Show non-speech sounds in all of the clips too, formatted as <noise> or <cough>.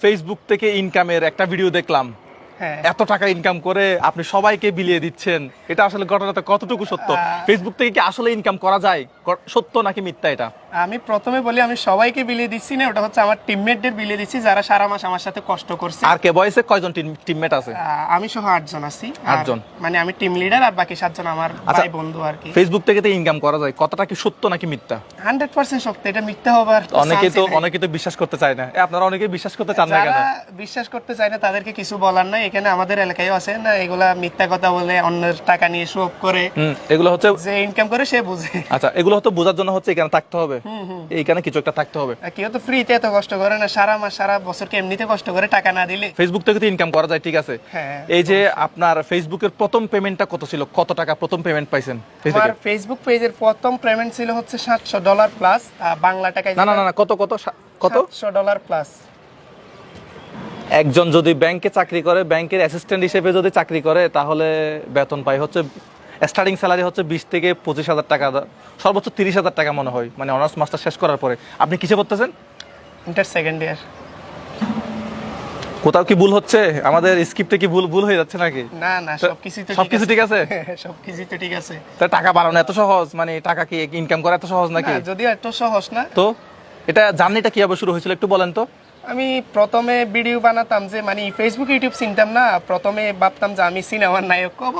Facebook থেকে ইনকামের একটা ভিডিও দেখলাম। এত টাকা ইনকাম করে আপনি সবাইকে বিলিয়ে দিচ্ছেন এটা আসলে ঘটনাটা কতটুকু সত্য? ফেসবুক থেকে কি আসলে ইনকাম করা যায়? সত্য নাকি মিথ্যা এটা? আমি প্রথমে বলি আমি সবাইকে বিলিয়ে দিচ্ছি না ওটা হচ্ছে আমার টিমমেটদের বিলিয়ে দিচ্ছি যারা সারা মাস আমার সাথে কষ্ট করছে। আর কে বয়সে? কয়জন টিমমেট আছে? আমি সহ আটজন আছি। আটজন। মানে আমি টিম লিডার আর বাকি সাতজন আমার আচ্ছা। ভাই বন্ধু আর কি। ফেসবুক থেকে তো ইনকাম করা যায়। কতটা কি সত্য নাকি মিথ্যা? হান্ড্রেড পার্সেন্ট সত্য এটা মিথ্যা হবার অনেকে তো অনেকে তো বিশ্বাস করতে চায় না। আপনারা অনেকে বিশ্বাস করতে চান না কেন? বিশ্বাস করতে চায় না তাদেরকে কিছু বলার নাই। এখানে আমাদের এলাকায় আছে না এগুলা মিথ্যা কথা বলে অন্যের টাকা নিয়ে শো করে এগুলো হচ্ছে যে ইনকাম করে সে বুঝে। আচ্ছা এগুলো হয়তো বোঝার জন্য হচ্ছে এখানে থাকতে হবে। এইখানে কিছু একটা থাকতে হবে। কেউ তো ফ্রিতে এত কষ্ট করে না সারা মাস সারা বছরকে এমনিতে কষ্ট করে টাকা না দিলে। ফেসবুক থেকে তো ইনকাম করা যায় ঠিক আছে? হ্যাঁ এই যে আপনার ফেসবুকের প্রথম পেমেন্টটা কত ছিল? কত টাকা প্রথম পেমেন্ট পাইছেন আমার ফেসবুক পেজের প্রথম পেমেন্ট ছিল হচ্ছে সাতশো ডলার প্লাস বাংলা টাকায় না না না কত কত? কত? সাতশো ডলার প্লাস একজন যদি ব্যাংকে চাকরি করে ব্যাংকের অ্যাসিস্ট্যান্ট হিসেবে যদি চাকরি করে তাহলে বেতন পায় হচ্ছে স্টার্টিং স্যালারি হচ্ছে বিশ থেকে পঁচিশ হাজার টাকা সর্বোচ্চ তিরিশ হাজার টাকা মনে হয় মানে অনার্স মাস্টার শেষ করার পরে। আপনি কিসে পড়তেছেন? ইন্টার সেকেন্ড ইয়ার কোথাও কি ভুল হচ্ছে? আমাদের স্ক্রিপ্টে কি ভুল ভুল হয়ে যাচ্ছে নাকি? না না তো সবকিছুই তো সবকিছু ঠিক আছে? <laughs> সবকিছুই তো ঠিক আছে। তা টাকা বাড়ানো এত সহজ? মানে টাকা কি ইনকাম করা এত সহজ নাকি? না, যদিও এত সহজ না। তো এটা জার্নিটা কীভাবে শুরু হয়েছিল একটু বলেন তো। আমি প্রথমে ভিডিও বানাতাম যে মানে ফেসবুক ইউটিউব চিনতাম না। প্রথমে ভাবতাম যে আমি সিনেমার নায়ক হব।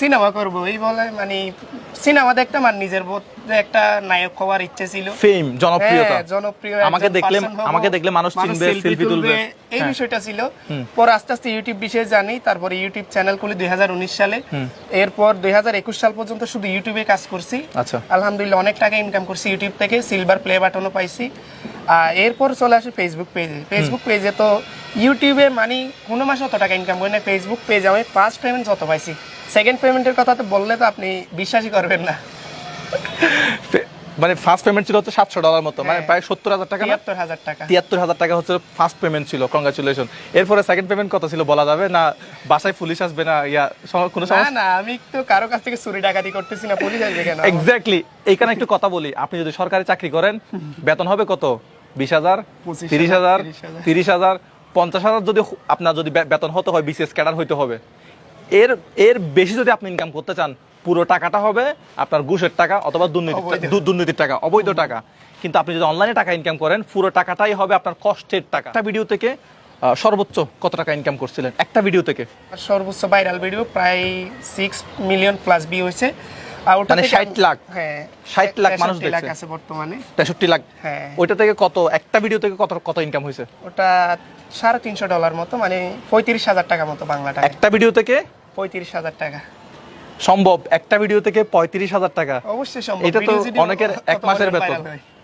সিনেমা করব। এই বলে মানে সিনেমা দেখতাম আর নিজের বোধে একটা নায়ক হওয়ার ইচ্ছে ছিল। ফেম জনপ্রিয়তা। হ্যাঁ, জনপ্রিয় আমাকে দেখলে আমাকে দেখলে মানুষ চিনবে সেলফি তুলবে। এই হ্যাঁ। বিষয়টা ছিল। পর আস্তে আস্তে ইউটিউব বিষয়ে জানি। তারপরে ইউটিউব চ্যানেল খুলি দুই হাজার উনিশ সালে। এরপর দুই হাজার একুশ সাল পর্যন্ত শুধু ইউটিউবে কাজ করছি। আচ্ছা। আলহামদুলিল্লাহ অনেক টাকা ইনকাম করছি ইউটিউব থেকে। সিলভার প্লে বাটনও পাইছি। এরপর চলে আসে ফেসবুক পেজে ফেসবুক পেজে তো ইউটিউবে মানে কোনো মাসে অত টাকা ইনকাম করি না। ফেসবুক পেজে আমি ফার্স্ট পেমেন্ট যত পাইছি। সেকেন্ড পেমেন্টের কথা তো বললে তো আপনি বিশ্বাসই করবেন না। মানে ফার্স্ট পেমেন্ট ছিল হচ্ছে সাতশো ডলার মতো মানে হ্যাঁ। প্রায় সত্তর হাজার টাকা তিয়াত্তর হাজার টাকা। তিয়াত্তর হাজার টাকা হচ্ছে ফার্স্ট পেমেন্ট ছিল কংগ্রাচুলেশন এরপরে সেকেন্ড পেমেন্ট কত ছিল বলা যাবে না? বাসায় পুলিশ আসবে না ইয়া কোনো সমস্যা? না আমি তো কারও কাছ থেকে চুরি ডাকাতি করতেছি না পুলিশ আসবে কেন? এক্স্যাক্টলি এইখানে একটু কথা বলি। আপনি যদি সরকারি চাকরি করেন বেতন হবে কত? বিশ হাজার তিরিশ হাজার, তিরিশ হাজার। পঞ্চাশ হাজার যদি আপনার যদি বেতন হতে হয় বিসিএস ক্যাডার হইতে হবে। এর এর বেশি যদি আপনি ইনকাম করতে চান পুরো টাকাটা হবে আপনার ঘুষের টাকা অথবা দুর্নীতি দুর্নীতির টাকা অবৈধ টাকা। কিন্তু আপনি যদি অনলাইনে টাকা ইনকাম করেন পুরো টাকাটাই হবে আপনার কষ্টের টাকা। একটা ভিডিও থেকে সর্বোচ্চ কত টাকা ইনকাম করছিলেন? একটা ভিডিও থেকে। সর্বোচ্চ ভাইরাল ভিডিও প্রায় সিক্স মিলিয়ন প্লাস ভিউ হয়েছে। মানে 60 লাখ? হ্যাঁ 60 লাখ মানুষ 63 লাখ আছে বর্তমানে। তেষট্টি লাখ। হ্যাঁ। ওইটা থেকে কত? একটা ভিডিও থেকে কত কত ইনকাম হয়েছে? ওটা সাড়ে তিনশো ডলার মতো মানে পঁয়ত্রিশ হাজার টাকা মতো বাংলা টাকা। একটা ভিডিও থেকে? পঁয়ত্রিশ হাজার টাকা। সম্ভব। একটা ভিডিও থেকে পঁয়ত্রিশ হাজার টাকা। অবশ্যই সম্ভব। এটা তো অনেকের এক মাসের বেতন।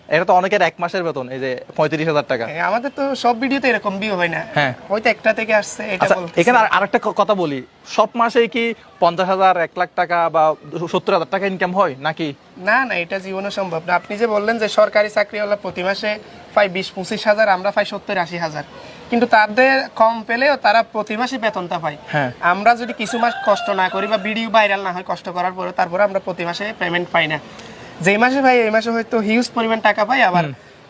এটা তো অনেকের এক মাসের বেতন এই যে পঁয়ত্রিশ হাজার টাকা। হ্যাঁ, আমাদের তো সব ভিডিওতে এরকম ভিউ হয় না। হ্যাঁ। হয়তো একটা থেকে আসছে আচ্ছা। এখানে আর- আরেকটা কথা বলি। সব মাসে কি পঞ্চাশ হাজার এক লাখ টাকা বা সত্তর হাজার টাকা ইনকাম হয় নাকি? না না এটা জীবনে সম্ভব না। আপনি যে বললেন যে সরকারি চাকরি হলো প্রতি মাসে পাই বিশ পঁচিশ হাজার আমরা পাই সত্তর আশি হাজার। কিন্তু তাদের কম পেলেও তারা প্রতি মাসে বেতনটা পায়। হ্যাঁ। আমরা যদি কিছু মাস কষ্ট না করি বা ভিডিও ভাইরাল না হয় কষ্ট করার পরে তারপরে আমরা প্রতি মাসে পেমেন্ট পাই না। যেই মাসে ভাই এই মাসে হয়তো হিউজ পরিমাণ টাকা পাই আবার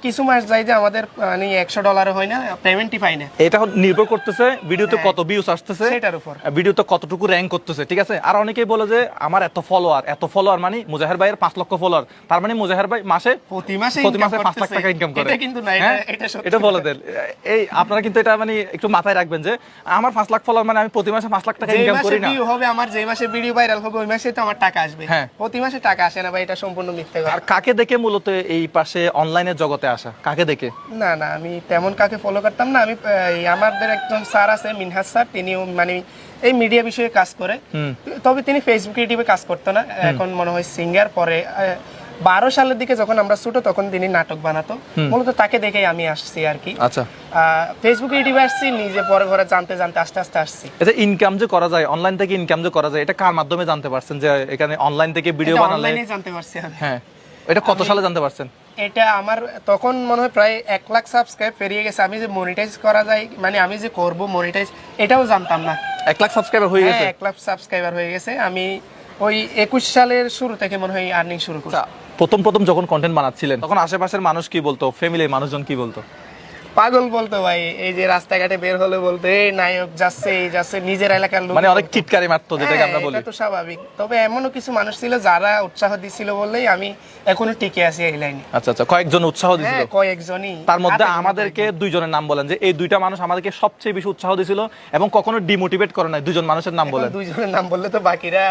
কিছু মাস যায় যে আমাদের মানে একশো ডলারও হয় না পেমেন্টই পাই না। এটা নির্ভর করতেছে ভিডিওতে কত ভিউজ আসতেছে সেটার উপর। ভিডিওতে কতটুকু র্যাঙ্ক করতেছে ঠিক আছে? আর অনেকেই বলে যে আমার এত ফলোয়ার এত ফলোয়ার মানে মুজাহের ভাইয়ের পাঁচ লক্ষ ফলোয়ার তার মানে মুজাহের ভাই মাসে প্রতি মাসে প্রতি মাসে পাঁচ লাখ টাকা ইনকাম করে। এটা কিন্তু না এটা হ্যাঁ? এটা সত্যি। এটা বলে দেন। এই আপনারা কিন্তু এটা মানে একটু মাথায় রাখবেন যে আমার পাঁচ লাখ ফলোয়ার মানে আমি প্রতি মাসে পাঁচ লাখ টাকা ইনকাম করি না। হবে আমার যেই মাসে ভিডিও ভাইরাল হবে ওই মাসে তো আমার টাকা আসবে। হ্যাঁ। প্রতি মাসে টাকা আসে না ভাই এটা সম্পূর্ণ মিথ্যে কথা। আর কাকে দেখে মূলত এই পাশে অনলাইনের জগতে আসা? কাকে দেখে? না না আমি তেমন কাকে ফলো করতাম না। আমি আমাদের একজন স্যার আছে মিনহাজ স্যার তিনিও মানে এই মিডিয়া বিষয়ে কাজ করে। তবে তিনি ফেসবুক ইউটিউবে কাজ করতো না। এখন মনে হয় সিঙ্গার পরে বারো সালের দিকে যখন আমরা ছোট তখন তিনি নাটক বানাতো। মূলত তাকে দেখেই আমি আসছি আর কি। আচ্ছা। ফেসবুক ইউটিউবে আসছি নিজে পরে পরে জানতে জানতে আস্তে আস্তে আসছি। এটা ইনকাম যে করা যায় অনলাইন থেকে ইনকাম যে করা যায় এটা কার মাধ্যমে জানতে পারছেন যে এখানে অনলাইন থেকে ভিডিও বানালে জানতে পারছি হ্যাঁ। এটা কত সালে জানতে পারছেন? এটা আমার তখন মনে হয় প্রায় এক লাখ সাবস্ক্রাইব পেরিয়ে গেছে। আমি যে মনিটাইজ করা যায় মানে আমি যে করব মনিটাইজ এটাও জানতাম না। এক লাখ সাবস্ক্রাইবার হয়ে গেছে? হ্যাঁ এক লাখ সাবস্ক্রাইবার হয়ে গেছে। আমি ওই একুশ সালের শুরু থেকে মনে হয় আর্নিং শুরু করছি। আচ্ছা, প্রথম প্রথম যখন কন্টেন্ট বানাচ্ছিলেন তখন আশেপাশের মানুষ কি বলতো? ফ্যামিলির মানুষজন কি বলতো? পাগল বলতো ভাই এই যে রাস্তাঘাটে বের হলে বলতো এই নায়ক যাচ্ছে এই যাচ্ছে নিজের এলাকার লোক মানে অনেক। চিৎকারি মারতো যেটাকে হ্যাঁ, আমরা বলি। এটা তো স্বাভাবিক। তবে এমনও কিছু মানুষ ছিল যারা উৎসাহ দিছিল বললেই আমি এখনও টিকে আছি এই লাইনে। আচ্ছা আচ্ছা কয়েকজন উৎসাহ দিছিল। হ্যাঁ কয়েকজনই। তার মধ্যে আমাদেরকে দুইজনের নাম বলেন যে এই দুইটা মানুষ আমাদেরকে সবচেয়ে বেশি উৎসাহ দিছিল এবং কখনো ডিমোটিভেট করে নাই দুইজন মানুষের নাম বলেন। দুইজনের নাম বললে তো বাকিরা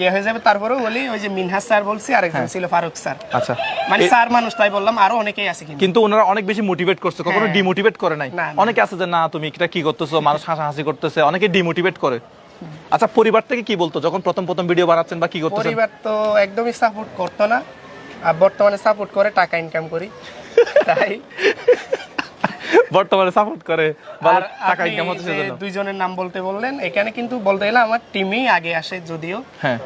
ইয়ে হয়ে যাবে। তারপরেও বলি ওই যে মিনহাস স্যার বলছি আরেকজন ছিল ফারুক স্যার। আচ্ছা। মানে হ্যাঁ। স্যার মানুষ তাই বললাম আরও অনেকেই আছে কিন্তু। ওনারা অনেক বেশি মোটিভেট করছে কখনো হ্যাঁ। ডিমোটিভেট করে নাই। অনেকে আছে যে না তুমি এটা কি করতেছো? মানুষ হাসাহাসি করতেছে। অনেকে ডিমোটিভেট করে। আচ্ছা পরিবার থেকে কি বলতো? যখন প্রথম প্রথম ভিডিও বানাচ্ছেন বা কি করতো পরিবার তো একদমই সাপোর্ট করতো না। আর বর্তমানে সাপোর্ট করে টাকা ইনকাম করি। তাই বর্তমানে সাপোর্ট করে ভালো টাকা ইনকাম হচ্ছে সেজন্য দুইজনের নাম বলতে বললেন এখানে কিন্তু বলতে গেলে আমার টিমই আগে আসে যদিও হ্যাঁ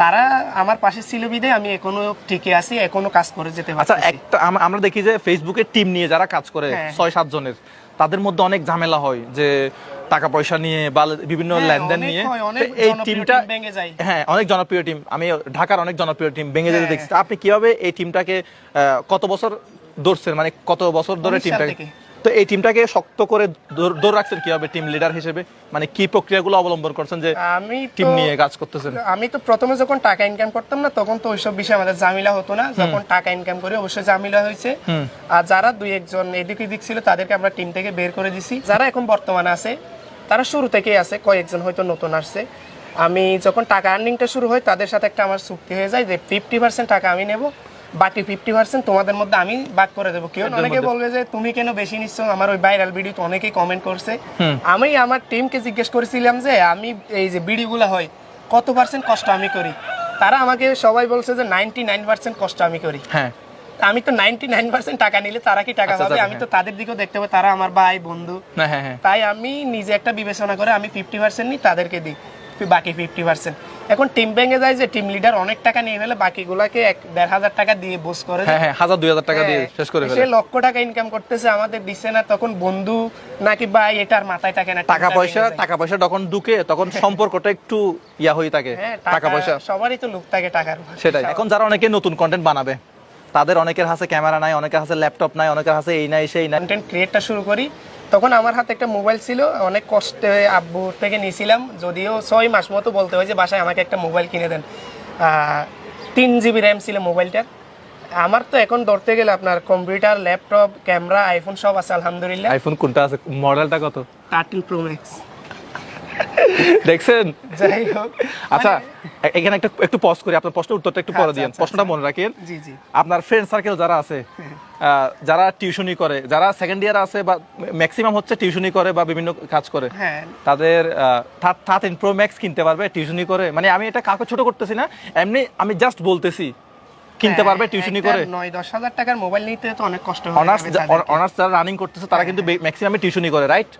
তারা আমার পাশে ছিল বিদে আমি এখনও টিকে আছি এখনও কাজ করে যেতে আচ্ছা পারছি একটা আমরা দেখি যে ফেসবুকে টিম নিয়ে যারা কাজ করে হ্যাঁ। ছয় সাত জনের তাদের মধ্যে অনেক ঝামেলা হয় যে টাকা পয়সা নিয়ে বা বিভিন্ন হ্যাঁ, লেনদেন নিয়ে এই টিমটা ভেঙে যায়। হ্যাঁ অনেক জনপ্রিয় টিম আমি ঢাকার অনেক জনপ্রিয় টিম ভেঙে যেতে হ্যাঁ। দেখছি আপনি কীভাবে এই টিমটাকে কত বছর ধরছেন মানে কত বছর ধরে টিমটাকে। তো এই টিমটাকে শক্ত করে ধর- রাখছেন কীভাবে টিম লিডার হিসেবে? মানে কি প্রক্রিয়াগুলো অবলম্বন করছেন যে আমি টিম নিয়ে কাজ করতেছেন? আমি তো প্রথমে যখন টাকা ইনকাম করতাম না তখন তো ওইসব বিষয়ে আমাদের ঝামেলা হতো না। যখন টাকা ইনকাম করি অবশ্যই ঝামেলা হয়েছে। আর যারা দুই একজন এদিক এদিক ছিল তাদেরকে আমরা টিম থেকে বের করে দিছি। যারা এখন বর্তমানে আছে তারা শুরু থেকেই আছে। কয়েকজন হয়তো নতুন আসছে। আমি যখন টাকা আর্নিংটা শুরু হয় তাদের সাথে একটা আমার চুক্তি হয়ে যায় যে ফিফটি পার্সেন্ট টাকা আমি নেব। বাকি ফিফটি পার্সেন্ট তোমাদের মধ্যে আমি ভাগ করে দেবো। কেউ অনেকে বলবে যে তুমি কেন বেশি নিচ্ছ? আমার ওই ভাইরাল ভিডিও তো অনেকেই কমেন্ট করছে। আমি আমার টিমকে জিজ্ঞেস করেছিলাম যে আমি এই যে ভিডিওগুলো হয় কত পার্সেন্ট কষ্ট আমি করি? তারা আমাকে সবাই বলছে যে নাইনটি নাইন পার্সেন্ট কষ্ট আমি করি। হ্যাঁ। আমি তো নাইনটি নাইন পার্সেন্ট টাকা নিলে তারা কি টাকা পাবে আচ্ছা, আমি তো তাদের দিকেও দেখতে পাবো তারা আমার ভাই বন্ধু। হ্যাঁ হ্যাঁ তাই আমি নিজে একটা বিবেচনা করে আমি ফিফটি পার্সেন্ট নিই তাদেরকে দিই বাকি ফিফটি পার্সেন্ট এখন টিম ব্যাংকে যায় যে টিম লিডার অনেক টাকা নিয়ে ফেলে বাকিগুলাকে এক দেড় হাজার টাকা দিয়ে বোস করে হ্যাঁ হ্যাঁ হাজার দুই হাজার টাকা দিয়ে হ্যাঁ, শেষ করে সে লক্ষ টাকা ইনকাম করতেছে আমাদের দিচ্ছে না তখন বন্ধু নাকি ভাই এটার মাথায় থাকে না টাকা পয়সা টাকা পয়সা যখন ঢুকে তখন সম্পর্কটা একটু ইয়া হয়ে থাকে হ্যাঁ টাকা পয়সা। সবারই তো লোক থাকে টাকার সেটাই এখন যারা অনেকে নতুন কন্টেন্ট বানাবে তাদের অনেকের হাতে ক্যামেরা নাই অনেকের হাতে ল্যাপটপ নাই অনেকের হাতে এই নাই সেই নাই। কন্টেন্ট ক্রিয়েটটা শুরু করি। তখন আমার হাতে একটা মোবাইল ছিল অনেক কষ্টে আব্বু থেকে নিয়েছিলাম যদিও ছয় মাস মতো বলতে হয় যে বাসায় আমাকে একটা মোবাইল কিনে দেন। তিন জিবি র্যাম ছিল মোবাইলটার। আমার তো এখন ধরতে গেলে আপনার কম্পিউটার ল্যাপটপ ক্যামেরা আইফোন সব আছে আলহামদুলিল্লাহ। আইফোন কোনটা আছে? মডেলটা কত? থার্টিন প্রো ম্যাক্স <laughs> দেখছেন? যাই হোক আচ্ছা এখানে একটা একটু পজ করি আপনার প্রশ্নের উত্তরটা একটু পরে আচ্ছা, দিন আচ্ছা, প্রশ্নটা মনে রাখেন। জি জি। আপনার ফ্রেন্ড সার্কেল যারা আছে যারা টিউশনি করে যারা সেকেন্ড ইয়ার আছে বা ম্যাক্সিমাম হচ্ছে টিউশনি করে বা বিভিন্ন কাজ করে হ্যাঁ। তাদের থার্টিন প্রো ম্যাক্স কিনতে পারবে টিউশনি করে। মানে আমি এটা কাউকে ছোট করতেছি না এমনি আমি জাস্ট বলতেছি কিনতে হ্যাঁ, পারবে টিউশনি করে। নয় দশ হাজার টাকার মোবাইল নিতে তো অনেক কষ্ট হয়ে অনার্স অনার্স যারা রানিং করতেছে তারা কিন্তু ম্যাক্সিমাম টিউশনি করে রাইট।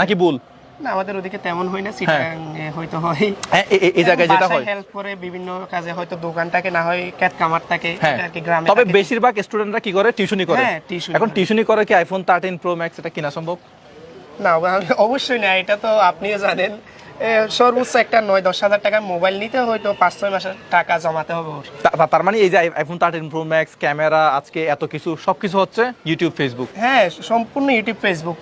নাকি ভুল? না আমাদের ওদিকে তেমন হয় না সিটাং হয়তো হয়। হ্যাঁ এই জায়গায় যেটা হয়। হেল্প করে বিভিন্ন কাজে হয়তো দোকানটাকে না হয় ক্যাট কামার থাকে হ্যাঁ। আর কি গ্রামে তবে। বেশিরভাগ স্টুডেন্টরা কি করে? টিউশনি করে। হ্যাঁ, এখন। টিউশনি করে কি আইফোন থার্টিন প্রো ম্যাক্স এটা কিনা সম্ভব? না অবশ্যই না এটা তো আপনিও জানেন। সর্বোচ্চ একটা নয় দশ হাজার টাকার মোবাইল নিতে হয়তো পাঁচ ছয় মাসের টাকা জমাতে হবে তার মানে এই যে iPhone thirteen pro max camera আজকে এত কিছু সবকিছু হচ্ছে ইউটিউব ফেসবুক হ্যাঁ সম্পূর্ণ ইউটিউব ফেসবুক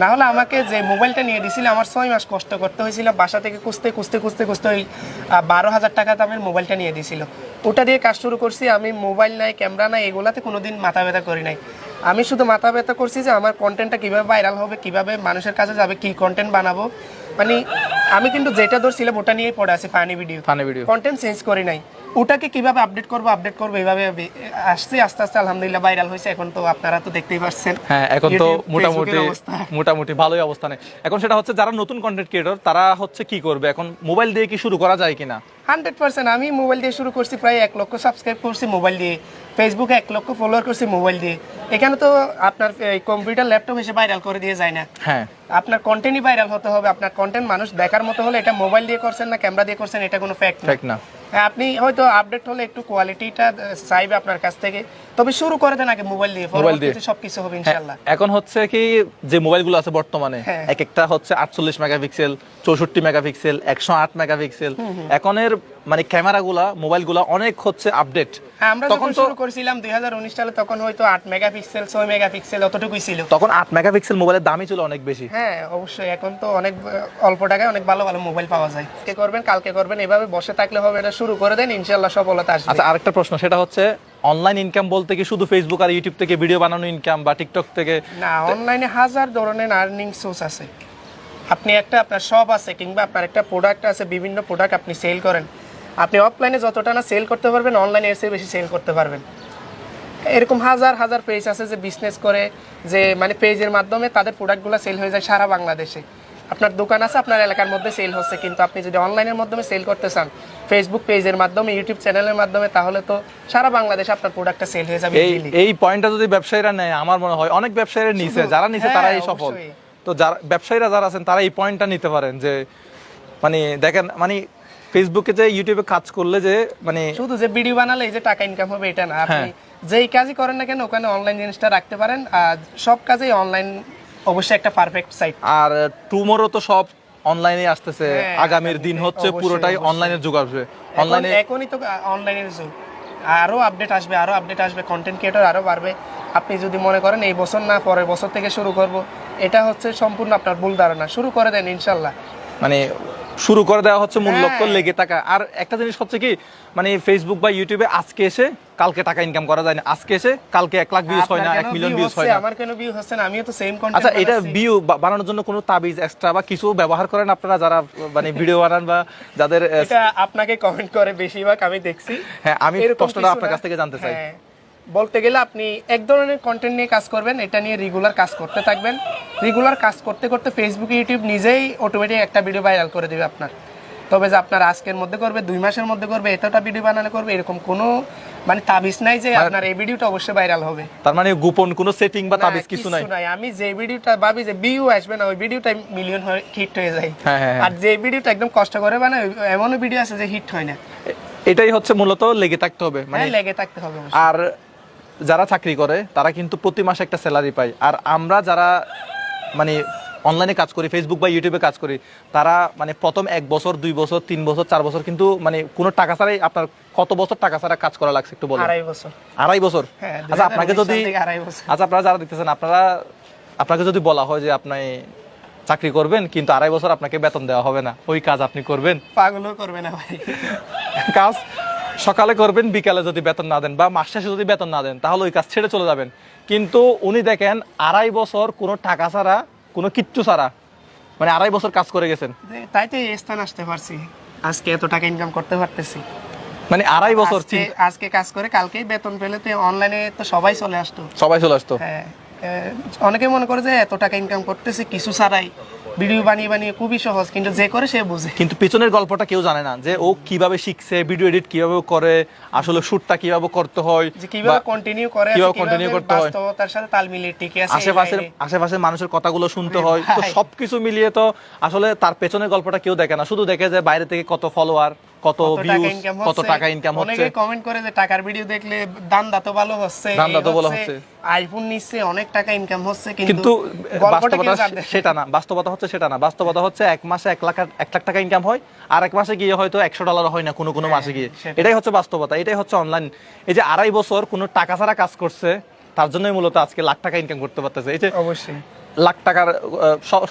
না হলে আমাকে যে মোবাইলটা নিয়ে দিছিল, আমার ছয় মাস কষ্ট করতে হয়েছিল। বাসা থেকে খুঁজতে খুঁজতে খুঁজতে খুঁজতে ওই বারো হাজার টাকা দামের মোবাইলটা নিয়ে দিছিল। ওটা দিয়ে কাজ শুরু করছি। আমি মোবাইল নাই, ক্যামেরা নাই, এগুলাতে কোনোদিন মাথা ব্যথা করি নাই। আমি শুধু মাথা ব্যথা করছি যে আমার কন্টেন্টটা কীভাবে ভাইরাল হবে, কীভাবে মানুষের কাছে যাবে, কী কন্টেন্ট বানাবো। মানে আমি কিন্তু যেটা ধরছিলাম ওটা নিয়েই পড়ে আছে funny video funny video content change করি নাই। ওটাকে কীভাবে আপডেট করব আপডেট করব এইভাবে আসছে আস্তে আস্তে আলহামদুলিল্লাহ ভাইরাল হয়েছে এখন তো আপনারা তো দেখতেই পাচ্ছেন হ্যাঁ এখন তো মোটামুটি অবস্থা। মোটামুটি ভালোই অবস্থানে এখন সেটা হচ্ছে যারা নতুন কন্টেন্ট ক্রিয়েটর তারা হচ্ছে কি করবে? এখন মোবাইল দিয়ে কি শুরু করা যায় কিনা? হান্ড্রেড পার্সেন্ট আমি মোবাইল দিয়ে শুরু করছি প্রায় এক লক্ষ সাবস্ক্রাইব করছি মোবাইল দিয়ে। ফেসবুকে এক লক্ষ ফলোয়ার করছি মোবাইল দিয়ে। এখানে তো আপনার কম্পিউটার ল্যাপটপ এসে ভাইরাল করে দিয়ে যায় না। হ্যাঁ। আপনার কন্টেন্টই ভাইরাল হতে হবে আপনার কন্টেন্ট মানুষ দেখার মতো হলে এটা মোবাইল দিয়ে করছেন না ক্যামেরা দিয়ে করছেন এটা কোনো ফ্যাক্ট না। না। আপনি হয়তো আপডেট হলে একটু কোয়ালিটিটা চাইবে আপনার কাছ থেকে তবে শুরু করে দেন আগে মোবাইল দিয়ে মোবাইল দিয়ে। সবকিছু হবে ইনশাআল্লাহ ইনশাল্লাহ এখন হচ্ছে কি যে মোবাইলগুলো আছে বর্তমানে হ্যাঁ। এক একটা হচ্ছে আটচল্লিশ মেগাপিক্সেল চৌষট্টি মেগাপিক্সেল একশো আট মেগাপিক্সেল এখনের মানে ক্যামেরাগুলা মোবাইলগুলা অনেক হচ্ছে আপডেট হ্যাঁ আমরা তখন শুরু করেছিলাম দুই হাজার উনিশ সালে তখন হয়তো আট মেগাপিক্সেল ছয় মেগাপিক্সেল অতটুকুই ছিল। তখন আট মেগাপিক্সেল মোবাইলের দামই ছিল অনেক বেশি। হ্যাঁ অবশ্যই। এখন তো অনেক অল্প টাকায় অনেক ভালো ভালো মোবাইল পাওয়া যায়। কে করবেন কালকে করবেন এভাবে বসে থাকলে হবে এটা শুরু করে দেন ইনশাল্লাহ সফলতা আসবে। আচ্ছা আরেকটা প্রশ্ন সেটা হচ্ছে অনলাইন ইনকাম বলতে কি শুধু ফেসবুক আর ইউটিউব থেকে ভিডিও বানানো ইনকাম বা টিকটক থেকে? না অনলাইনে হাজার ধরনের আর্নিং সোর্স আছে। আপনি একটা আপনার শপ আছে কিংবা আপনার একটা প্রোডাক্ট আছে বিভিন্ন প্রোডাক্ট আপনি সেল করেন। আপনি অফলাইনে যতটা না সেল করতে পারবেন অনলাইনে এসে বেশি সেল করতে পারবেন। এরকম হাজার হাজার পেজ আছে যে বিজনেস করে যে মানে পেজের মাধ্যমে তাদের প্রোডাক্টগুলো সেল হয়ে যায় সারা বাংলাদেশে। আপনার দোকান আছে আপনার এলাকার মধ্যে সেল হচ্ছে কিন্তু আপনি যদি অনলাইনের মাধ্যমে সেল করতে চান ফেসবুক পেজের মাধ্যমে ইউটিউব চ্যানেলের মাধ্যমে তাহলে তো সারা বাংলাদেশে আপনার প্রোডাক্টটা সেল হয়ে যাবে এই এই পয়েন্টটা যদি ব্যবসায়ীরা নেয় আমার মনে হয় অনেক ব্যবসায়ীরা নিছে যারা নিছে হ্যাঁ, তারাই সফল তো যারা ব্যবসায়ীরা যারা আছেন তারা এই পয়েন্টটা নিতে পারেন যে মানে দেখেন মানে ফেসবুকে যে ইউটিউবে কাজ করলে যে মানে শুধু যে ভিডিও বানালে এই যে টাকা ইনকাম হবে এটা না। আপনি যেই কাজই করেন না কেন ওখানে অনলাইন জিনিসটা রাখতে পারেন। আর সব কাজেই অনলাইন অবশ্যই একটা পারফেক্ট সাইট আর টুমোরো তো সব অনলাইনে আসতেছে। হ্যাঁ, আগামীর দিন হচ্ছে পুরোটাই। অনলাইনের যুগ আসবে। অনলাইনে অনলাইনে এখনই তো অনলাইনের যুগ। আরও আপডেট আসবে আরও আপডেট আসবে কন্টেন্ট ক্রিয়েটর আরও বাড়বে। আপনি যদি মনে করেন এই বছর না পরের বছর থেকে শুরু করব এটা হচ্ছে সম্পূর্ণ আপনার ভুল ধারণা। শুরু করে দেন ইনশাল্লাহ। মানে শুরু করে দেওয়া হচ্ছে মূল হ্যাঁ। লক্ষ্য লেগে থাকা। আর একটা জিনিস হচ্ছে কি মানে ফেসবুক বা ইউটিউবে আজকে এসে কালকে টাকা ইনকাম করা যায় না। আজকে এসে কালকে এক লাখ ভিউজ হয় না এক মিলিয়ন ভিউজ হয় না। আমার কেন ভিউ হচ্ছে না? আমিও তো সেম কন্টেন্ট আচ্ছা এটা ভিউ বানানোর জন্য কোনো তাবিজ এক্সট্রা বা কিছু ব্যবহার করেন আপনারা যারা মানে ভিডিও বানান বা যাদের এটা আপনাকে কমেন্ট করে বেশিরভাগ আমি দেখছি। হ্যাঁ আমি প্রশ্নটা আপনার কাছ থেকে জানতে চাই। হ্যাঁ, বলতে গেলে আপনি এক ধরনের কন্টেন্ট নিয়ে কাজ করবেন এটা নিয়ে রেগুলার কাজ করতে থাকবেন। রেগুলার কাজ করতে করতে ফেসবুক ইউটিউব নিজেই অটোমেটিক একটা ভিডিও ভাইরাল করে দেবে আপনার। তবে যে আপনার আজকের মধ্যে করবে দুই মাসের মধ্যে করবে এতটা ভিডিও বানানো করবে এরকম কোনো মানে তাবিজ নাই যে আপনার এই ভিডিওটা অবশ্যই ভাইরাল হবে। তার মানে গোপন কোনো সেটিং বা তাবিজ কিছু নাই? নাই। আমি যে ভিডিওটা ভাবি যে ভিউ আসবে না ওই ভিডিওটা মিলিয়ন হিট হয়ে যায়। হ্যাঁ, হ্যাঁ, হ্যাঁ। আর যে ভিডিওটা একদম কষ্ট করে বানায় এমনও ভিডিও আছে যে হিট হয় না। এটাই হচ্ছে মূলত লেগে থাকতে হবে মানে হ্যাঁ লেগে থাকতে হবে আর যারা চাকরি করে তারা কিন্তু প্রতি মাসে একটা স্যালারি পায়। আর আমরা যারা মানে অনলাইনে কাজ করি ফেসবুক বা ইউটিউবে কাজ করি তারা মানে প্রথম এক বছর দুই বছর তিন বছর চার বছর কিন্তু মানে কোনো টাকা ছাড়াই আপনার কত বছর টাকা ছাড়া কাজ করা লাগছে একটু বলেন। আড়াই বছর। আড়াই বছর? হ্যাঁ, আচ্ছা আপনাকে যদি। আচ্ছা আপনারা যারা দেখতেছেন আপনারা আপনাকে যদি বলা হয় যে আপনি চাকরি করবেন কিন্তু আড়াই বছর আপনাকে বেতন দেওয়া হবে না ওই কাজ আপনি করবেন। পাগলও করবে না ভাই। কাজ সকালে করবেন বিকালে যদি বেতন না দেন বা মাস শেষে যদি বেতন না দেন তাহলে ওই কাজ ছেড়ে চলে যাবেন। কিন্তু উনি দেখেন আড়াই বছর কোনো টাকা ছাড়া কোনো কিচ্ছু ছাড়া মানে আড়াই বছর কাজ করে গেছেন। তাই তো এই স্থান আসতে পারছি। আজকে এত টাকা ইনকাম করতে পারতেছি। মানে আড়াই বছর আজকে কাজ করে কালকেই বেতন পেলে তো অনলাইনে তো সবাই চলে আসতো। সবাই চলে আসতো। হ্যাঁ অনেকে মনে করে যে এত টাকা ইনকাম করতেছি কিছু ছাড়াই। ভিডিও বানিয়ে বানিয়ে খুবই সহজ কিন্তু যে করে সে বুঝে। কিন্তু পিছনের গল্পটা কেউ জানে না যে ও কীভাবে শিখছে ভিডিও এডিট কীভাবে করে আসলে শুটটা কীভাবে করতে হয় যে কীভাবে কন্টিনিউ করে কীভাবে continue করতে হয়। বাস্তবতার সাথে তাল মিলিয়ে টিকে আছে আশেপাশের আশেপাশের মানুষের কথাগুলো শুনতে হয় তো সবকিছু মিলিয়ে তো আসলে তার পেছনের গল্পটা কেউ দেখে না। শুধু দেখে যে বাইরে থেকে কত ফলোয়ার কত ভিউজ কত টাকা ইনকাম হচ্ছে। অনেকে কমেন্ট করে যে টাকার ভিডিও দেখলে দান্দা তো ভালো হচ্ছে দান এই তো ভালো হচ্ছে। আইফোন নিচ্ছে অনেক টাকা ইনকাম হচ্ছে কিন্তু কিন্তু বাস্তবতা সেটা না বাস্তবতা হচ্ছে সেটা না। বাস্তবতা হচ্ছে এক মাসে এক লাখ এক লাখ টাকা ইনকাম হয় আর এক মাসে গিয়ে হয়তো একশো ডলার হয় না কোনো কোনো মাসে গিয়ে। হ্যাঁ, এটাই হচ্ছে বাস্তবতা এটাই হচ্ছে অনলাইন এই যে আড়াই বছর কোনো টাকা ছাড়া কাজ করছে তার জন্যই মূলত আজকে লাখ টাকা ইনকাম করতে পারতেছে। এই যে অবশ্যই। লাখ টাকার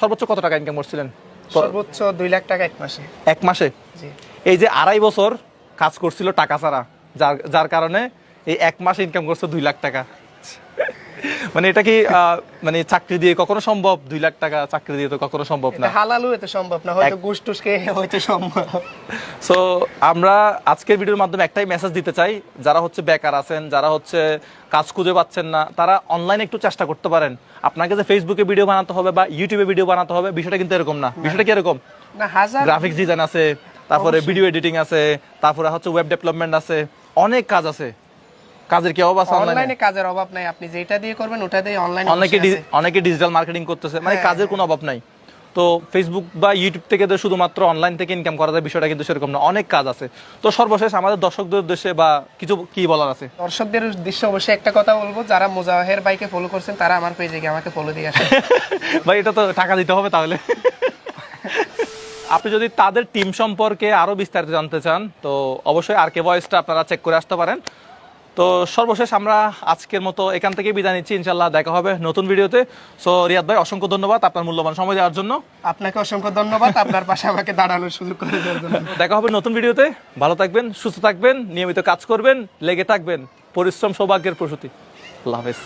সর্বোচ্চ কত টাকা ইনকাম করছিলেন? সর্বোচ্চ দুই লাখ টাকা এক মাসে। এক মাসে? এই যে আড়াই বছর কাজ করছিল টাকা ছাড়া যার যার কারণে এই এক মাসে ইনকাম করছে দুই লাখ টাকা। মানে এটা কি মানে চাকরি দিয়ে কখনো সম্ভব? দুই লাখ টাকা চাকরি দিয়ে তো কখনো সম্ভব না। এটা হালালও এতে সম্ভব না হয়তো গুস টুস খেয়ে হয়তো সম্ভব। সো আমরা আজকের ভিডিওর মাধ্যমে একটাই মেসেজ দিতে চাই। যারা হচ্ছে বেকার আছেন যারা হচ্ছে কাজ খুঁজে পাচ্ছেন না তারা অনলাইনে একটু চেষ্টা করতে পারেন। আপনাকে যে ফেসবুকে ভিডিও বানাতে হবে বা ইউটিউবে ভিডিও বানাতে হবে বিষয়টা কিন্তু এরকম না। বিষয়টা কি এরকম? না হাজার গ্রাফিক্স ডিজাইন আছে তারপরে ভিডিও এডিটিং আছে তারপরে হচ্ছে ওয়েব ডেভেলপমেন্ট আছে অনেক কাজ আছে। কাজের কি অবস্থা অনলাইনে অনলাইনে কাজের অভাব নাই। আপনি যেটা দিয়ে করবেন ওটা দিয়ে অনলাইনে অনেকে অনেকে ডিজিটাল মার্কেটিং করতেছে। মানে হ্যাঁ, কাজের কোনো অভাব নাই। তো ফেসবুক বা ইউটিউব থেকে যে শুধুমাত্র অনলাইন থেকে ইনকাম করা যায় বিষয়টা কিন্তু সেরকম না। অনেক কাজ আছে। তো সর্বশেষ আমাদের দর্শকদের উদ্দেশ্যে বা কিছু কি বলার আছে? দর্শকদের উদ্দেশ্যে অবশ্যই একটা কথা বলব যারা মোজাহের বাইকে ফলো করছেন তারা আমার পেজে গিয়ে আমাকে ফলো দিয়ে আসেন। <laughs> ভাই এটা তো টাকা দিতে হবে তাহলে। আপনি যদি তাদের টিম সম্পর্কে আরও বিস্তারিত জানতে চান তো অবশ্যই আর কে ভয়েসটা আপনারা চেক করে আসতে পারেন। তো সর্বশেষ আমরা আজকের মতো এখান থেকে বিদায় নিচ্ছি ইনশাল্লাহ দেখা হবে নতুন ভিডিওতে। সো রিয়াদ ভাই অসংখ্য ধন্যবাদ আপনার মূল্যবান সময় দেওয়ার জন্য। আপনাকে অসংখ্য ধন্যবাদ আপনার পাশে আমাকে দাঁড়ানোর সুযোগ করে দেওয়ার জন্য। দেখা হবে নতুন ভিডিওতে। ভালো থাকবেন সুস্থ থাকবেন নিয়মিত কাজ করবেন লেগে থাকবেন। পরিশ্রম সৌভাগ্যের প্রসূতি। আল্লাহ হাফেজ।